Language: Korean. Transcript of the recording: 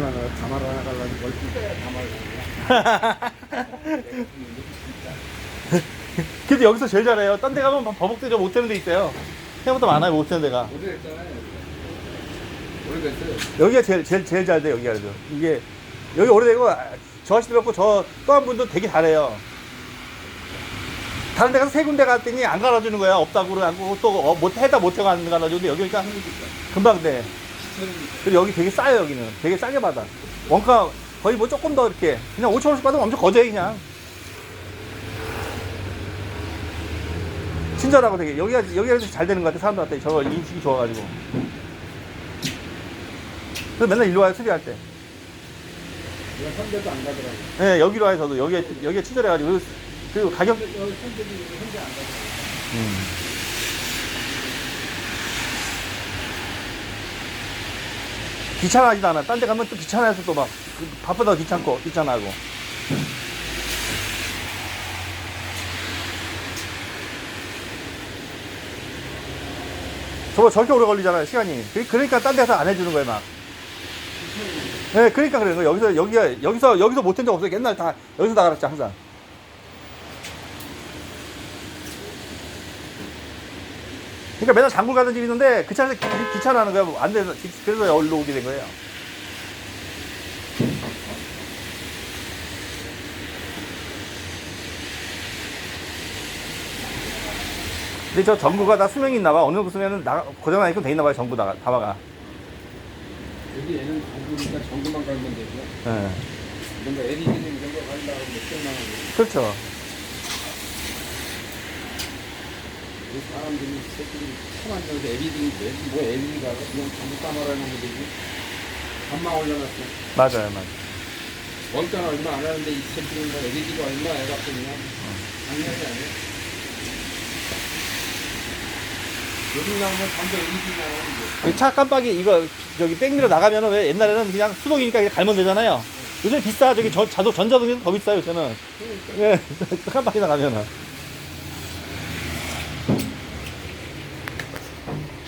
가마를 하나 갈라고 뭘 가마를 그래도 여기서 제일 잘해요. 딴 데 가면 막 버벅대죠 못하는 데 있어요. 생각보다 많아요 못하는 데가. 오래됐잖아요. 오래됐어요. 여기가 제일 제일 제일 잘돼 여기가 그래도 이게 여기 오래되고 아, 저 아저씨도 그렇고 저 또 한 분도 되게 잘해요. 다른 데 가서 세 군데 갔더니 안 갈아주는 거야 없다고 그러고 또 어, 못 해다 못해 가는 갈아주는데 여기 그러니까 금방 돼. 그리고 여기 되게 싸요 여기는 되게 싸게 받아. 원가 거의 뭐 조금 더 이렇게 그냥 5천 원씩 받으면 엄청 거저해 그냥. 친절하고 되게 여기가 여기가 잘 되는 것 같아 사람들한테 저 인식이 좋아가지고. 그래서 맨날 일로 와요 수리할 때. 내가 선대도 안 가더라고. 네, 여기로 와요 저도 여기에 여기에 친절해가지고 그리고- 그리고 가격 여기 선대도 현재 안 가더라고. 음. 귀찮아하지도 않아. 딴 데 가면 또 귀찮아해서 또 막 바쁘다 귀찮고 귀찮아하고. 저거 저렇게 오래 걸리잖아요 시간이. 그- 그러니까 딴 데서 안 해주는 거예요 막. 네, 그러니까 그래요. 여기서 여기가 여기서 여기서 못한 적 없어요. 옛날 다 여기서 다 갈았죠 항상. 그러니까 맨날 장굴 가던 집이 있는데 그 차에서 귀- 귀찮아하는 거야. 뭐안 돼서 그래서 여기로 오게 된 거예요. 근데 저 전구가 다 수명이 있나 봐. 어느 정도 나 고장나니까 돼 있나 봐요. 전부 다 다바가. 여기 얘는 전구니까 전구만 갈면 되고. 예. 이런 거 LED는 이런 거 갈려고 몇천만 원. 그렇죠. 이 사람들이 새끼들이 참 앉아서 LED 왜, 뭐 LED 가서 그냥 전부 까말하는 거 되지. 반만 올려놨어. 맞아요, 맞아요. 원가는 얼마 안 하는데 이 새끼는 뭐 LED가 얼마 해갖고 그냥 장난이 아니야. 요즘 나오면 전부 LED 나오는데. 그차 깜빡이 이거 저기 백미러 나가면은 왜 옛날에는 그냥 수동이니까 그냥 갈면 되잖아요. 요새 비싸 저기 저 자동 전자동이 더 비싸요 저는. 예, 깜빡이 나가면은.